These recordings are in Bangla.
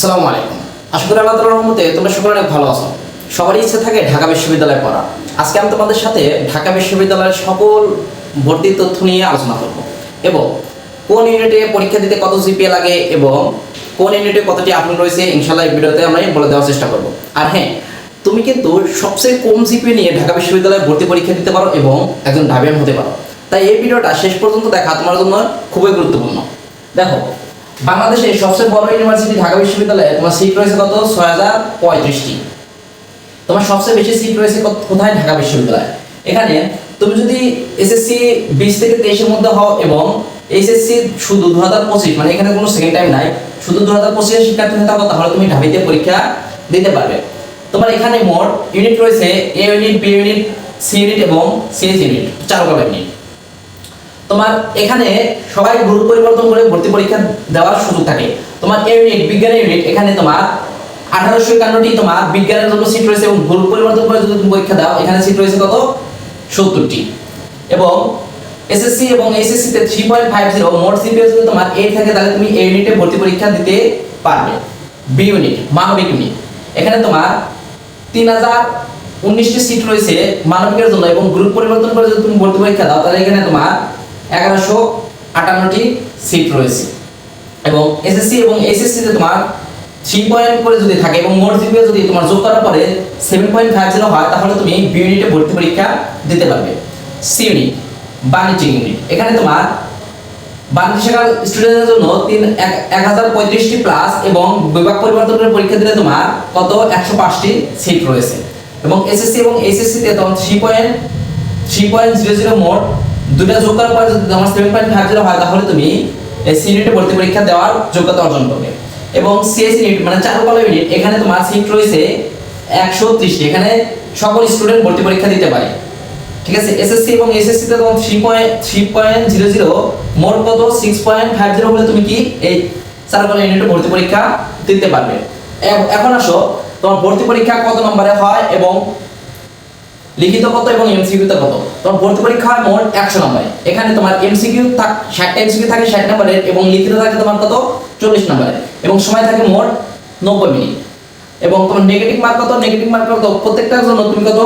আসসালামু আলাইকুম। আশা করি আল্লাহ তালার রহমতে তোমরা সকলে অনেক ভালো আছো। সবারই ইচ্ছে থাকে ঢাকা বিশ্ববিদ্যালয়ে পড়া। আজকে আমি তোমাদের সাথে ঢাকা বিশ্ববিদ্যালয়ের সকল ভর্তির তথ্য নিয়ে আলোচনা করব এবং কোন ইউনিটে পরীক্ষা দিতে কত জিপিএ লাগে এবং কোন ইউনিটে কতটি আপলোড রয়েছে ইনশাল্লাহ এই ভিডিওতে আমরা বলে দেওয়ার চেষ্টা করব। আর হ্যাঁ তুমি কিন্তু সবচেয়ে কম জিপিএ নিয়ে ঢাকা বিশ্ববিদ্যালয়ে ভর্তি পরীক্ষা দিতে পারো এবং একজন ঢাবিয়ান হতে পারো। তাই এই ভিডিওটা শেষ পর্যন্ত দেখা তোমার জন্য খুবই গুরুত্বপূর্ণ। দেখো বাংলাদেশে সবচেয়ে বড় ইউনিভার্সিটি ঢাকা বিশ্ববিদ্যালয়ে তোমার সিট রয়েছে কত? ছয় হাজার পঁয়ত্রিশটি। তোমার সবচেয়ে বেশি সিট রয়েছে কোথায়? ঢাকা বিশ্ববিদ্যালয়ে। এখানে তুমি যদি এসএসসি বিশ থেকে তেইশের মধ্যে হও এবং এইচএসসি শুধু দু হাজার পঁচিশ মানে এখানে কোনো সেকেন্ড টাইম নাই, শুধু দু হাজার পঁচিশের শিক্ষার্থী থাকো, তাহলে তুমি ঢাবিতে পরীক্ষা দিতে পারবে। তোমার এখানে মোট ইউনিট রয়েছে A unit B unit C unit এবং সিএস ইউনিট চার কলা ইউনিট তোমার এখানে সবাই গ্রুপ পরিবর্তন করে ভর্তি পরীক্ষা দেওয়ার সুযোগ থাকে। তোমার এ ইউনিট বিজ্ঞানের ইউনিট এখানে তোমার আঠারোশো একান্নটি তোমার বিজ্ঞানের জন্য সিট রয়েছে এবং গ্রুপ পরিবর্তন করে যদি তুমি পরীক্ষা দাও, এখানে সিট রয়েছে কত? সত্তরটি। এবং এসএসসি এবং এইচএসসি তে থ্রি পয়েন্ট ফাইভ জিরো মোট সিপিএস যদি তোমার এইট থাকে, তাহলে তুমি এই ইউনিটে ভর্তি পরীক্ষা দিতে পারবে। বি ইউনিট মানবিক ইউনিট এখানে তোমার তিন হাজার উনিশটি সিট রয়েছে মানবিকের জন্য এবং গ্রুপ পরিবর্তন করে যদি তুমি ভর্তি পরীক্ষা দাও, তাহলে এখানে তোমার এগারোশো আটান্নটি সিট রয়েছে। এবং এসএসসি এবং এইচএসসি তে তোমার থ্রি পয়েন্ট করে যদি থাকে এবং মোট জিপিএ যদি তোমার যোগ করার পরে সেভেন পয়েন্ট ফাইভ জিরো হয়, তাহলে তুমি বি ইউনিটে ভর্তি পরীক্ষা দিতে পারবে। সি ইউনিট বাণিজ্যিক ইউনিট এখানে তোমার বাণিজ্য শাখার স্টুডেন্টদের জন্য তিন, এক হাজার পঁয়ত্রিশটি প্লাস এবং বিভাগ পরিবর্তন করে পরীক্ষা দিলে তোমার কত? একশো পাঁচটি সিট রয়েছে। এবং এসএসসি এবং এইচএসসি তে তোমার three point three point zero zero মোট দুটা যোগ করার পরে যদি তোমার সেভেন পয়েন্ট ফাইভ জিরো হয়, তাহলে তুমি সি ইউনিটে ভর্তি পরীক্ষা দেওয়ার যোগ্যতা অর্জন করবে। এবং সিএস ইউনিট মানে চারুকলা ইউনিট এখানে তোমার সিট রয়েছে একশো ত্রিশটি এখানে সকল স্টুডেন্ট ভর্তি পরীক্ষা দিতে পারে। ঠিক আছে? এসএসসি এবং এসএসসি তে তোমার three point three point zero zero মোট কত? সিক্স পয়েন্ট ফাইভ জিরো হলে তুমি কি এই চারুকলা ইউনিটে ভর্তি পরীক্ষা দিতে পারবে। এখন আসো, তোমার ভর্তি পরীক্ষা কত নম্বরে হয় এবং লিখিত কত এবং এমসিকিউ তে কত? তোমার ভর্তি পরীক্ষা হয় মোট একশো নম্বরে। এখানে তোমার এমসিকিউ থাক ষাটটা এমসিকিউ থাকে ষাট নম্বরের এবং লিখিত থাকে তোমার কত? চল্লিশ নম্বরের এবং সময় থাকে মোট নব্বই মিনিট। এবং তোমার নেগেটিভ মার্ক কত? নেগেটিভ মার্ক কত? প্রত্যেকটার জন্য তুমি কত?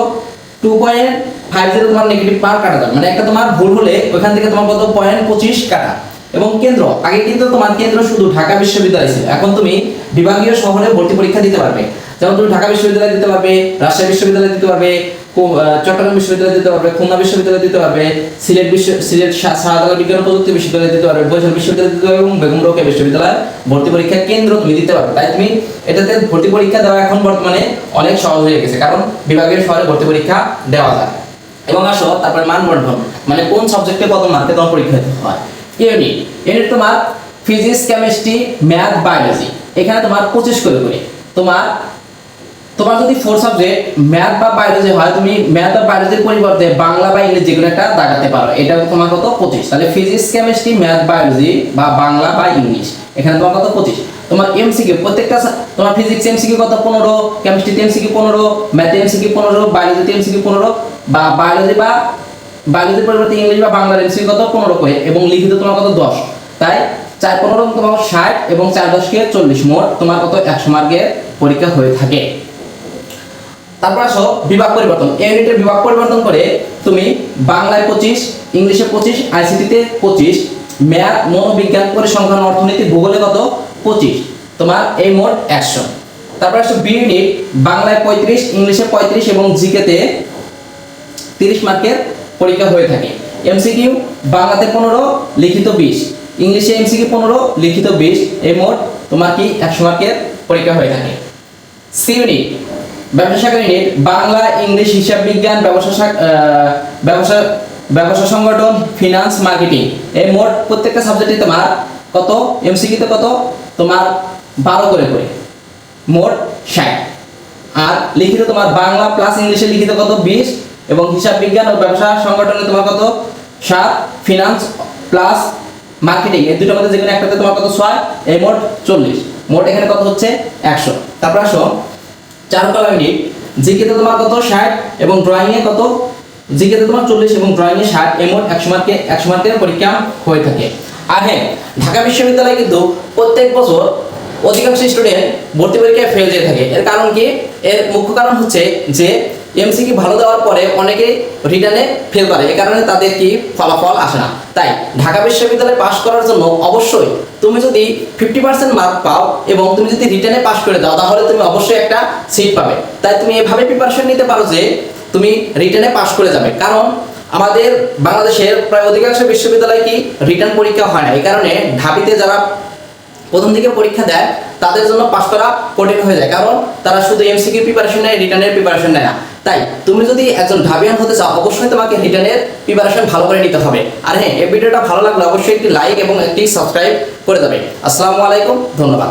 টু পয়েন্ট ফাইভ জিরো তোমার নেগেটিভ মার্ক কাটা যাবে। মানে একটা তোমার ভুল হলে ওইখান থেকে তোমার কত? পয়েন্ট পঁচিশ কাটা। এবং কেন্দ্র। আগে কিন্তু তোমার কেন্দ্র শুধু ঢাকা বিশ্ববিদ্যালয় ছিল। এখন তুমি বিভাগীয় শহরে ভর্তি পরীক্ষা দিতে পারবে। যেমন তুমি ঢাকা বিশ্ববিদ্যালয় দিতে পারবে, রাজশাহী বিশ্ববিদ্যালয় দিতে পারবে চট্টগ্রাম বিশ্ববিদ্যালয় দিতে পারবে খুলনা বিশ্ববিদ্যালয় দিতে পারবে সিলেট বিশ্ব সিলেট শাহজালাল বিজ্ঞান প্রযুক্তি বিশ্ববিদ্যালয় দিতে পারবে বরিশাল বিশ্ববিদ্যালয় দিতে পারবে এবং বেগম রোকেয়া বিশ্ববিদ্যালয় ভর্তি পরীক্ষা কেন্দ্র তুমি দিতে পারবে তাই তুমি এটাতে ভর্তি পরীক্ষা দেওয়া এখন বর্তমানে অনেক সহজ হয়ে গেছে, কারণ বিভাগীয় শহরে ভর্তি পরীক্ষা দেওয়া যায়। এবং আসো, তারপরে মান বন্টন মানে কোন সাবজেক্টে কত মার্কে তোমার পরীক্ষা দিতে হয়? ইউনিট ইউনিট তোমার ফিজিক্স কেমিস্ট্রি ম্যাথ বায়োলজি এখানে তোমার পঁচিশ করে করে তোমার তোমার যদি ফোর সাবজেক্ট ম্যাথ বা বায়োলজি হয়, তুমি ম্যাথ বা বায়োলজির পরিবর্তে বাংলা বা ইংরেজি যেগুলো একটা দাগাতে পারো। এটা তোমার কত? পঁচিশ। তাহলে ফিজিক্স কেমিস্ট্রি ম্যাথ বায়োলজি বা বাংলা বা ইংলিশ, এখানে তোমার কত? পঁচিশ। তোমার এমসিকিউ প্রত্যেকটা তোমার ফিজিক্স এমসিকিউ কত? পনেরো। কেমিস্ট্রিতে এমসিকিউ পনেরো। ম্যাথে এমসিকিউ পনেরো। বায়োলজিতে এমসিকিউ পনেরো। বা বায়োলজি বা বায়োলজির পরিবর্তে ইংলিশ বা বাংলার এমসিকিউ কত? পনেরো করে। এবং লিখিত তোমার কত? দশ। তাই চার পনেরো, তোমার ষাট এবং চার দশকে চল্লিশ মোট তোমার কত? একশো মার্কের পরীক্ষা হয়ে থাকে। তারপর আসো, বিভাগ পরিবর্তন। এই ইউনিটের বিভাগ পরিবর্তন করে তুমি বাংলায় পঁচিশ, ইংলিশে পঁচিশ, আইসিটিতে পঁচিশ, ম্যাথ, মনোবিজ্ঞান, পরিসংখ্যান, অর্থনীতি, ভূগোলে কত? পঁচিশ। তোমার এই মোট একশো। তারপর আসো বি ইউনিট বাংলায় পঁয়ত্রিশ, ইংলিশে পঁয়ত্রিশ এবং জিকেতে তিরিশ মার্কের পরীক্ষা হয়ে থাকে। এমসিকিউ বাংলাতে পনেরো, লিখিত বিশ। ইংলিশে এমসিকিউ পনেরো, লিখিত বিশ। এই মোট তোমার কি একশো মার্কের পরীক্ষা হয়ে থাকে। সি ইউনিট ব্যবসা শাখা ইউনিট বাংলা, ইংলিশ, হিসাব বিজ্ঞান, ব্যবসা ব্যবসা ব্যবসা সংগঠন ফিনান্স মার্কেটিং এই মোট প্রত্যেকটা সাবজেক্টে তোমার কত? এমসিকিউতে কত? তোমার বারো করে করে। মোট ষাট। আর লিখিত তোমার বাংলা প্লাস ইংলিশে লিখিত কত? বিশ। এবং হিসাব বিজ্ঞান ও ব্যবসা সংগঠনে তোমার কত? সাত। ফিনান্স প্লাস মার্কেটিং এই দুটোর মধ্যে যেখানে একটাতে তোমার কত? ছয়। এই মোট চল্লিশ। মোট এখানে কত হচ্ছে? একশো। তারপর আসো। চারুকলা ইউনিট, জিকেতে তোমার কত? ষাট। এবং ড্রয়িংয়ে কত? জিকেতে তোমার চল্লিশ এবং ড্রয়িংয়ে ষাট। এই মোট একশো মার্কে একশো মার্কের পরীক্ষা হয়ে থাকে। আর হ্যাঁ ঢাকা বিশ্ববিদ্যালয়ে কিন্তু প্রত্যেক বছর অধিকাংশ স্টুডেন্ট ভর্তি পরীক্ষায় ফেল যেয়ে থাকে। এর কারণ কি? এর মুখ্য কারণ হচ্ছে যে এমসিকি ভালো দেওয়ার পরে অনেকে রিটার্নে ফেল করে। এ কারণে তাদের কি? ফলাফল আসে না। তাই ঢাকা বিশ্ববিদ্যালয়ে পাশ করার জন্য অবশ্যই তুমি যদি ফিফটি পার্সেন্ট মার্ক পাও এবং তুমি যদি রিটার্নে পাশ করে দাও, তাহলে তুমি অবশ্যই একটা সিট পাবে। তাই তুমি এভাবে প্রিপারেশন নিতে পারো যে তুমি রিটার্নে পাশ করে যাবে। কারণ আমাদের বাংলাদেশের প্রায় অধিকাংশ বিশ্ববিদ্যালয় কি রিটার্ন পরীক্ষা হয় না। এই কারণে ঢাবিতে যারা প্রথম দিকে পরীক্ষা দেয়, তাদের জন্য পাশ করা কঠিন হয়ে যায়। কারণ তারা শুধু এমসিকিউ প্রিপারেশন নেয় রিটার্নের প্রিপারেশন নেয় না। তাই তুমি যদি একজন ঢাবিয়ান হতে চাও, অবশ্যই তোমাকে রিটার্নের প্রিপারেশন ভালো করে নিতে হবে। আর হ্যাঁ এই ভিডিওটা ভালো লাগলে অবশ্যই একটি লাইক এবং একটি সাবস্ক্রাইব করে দেবে। আসসালামু আলাইকুম, ধন্যবাদ।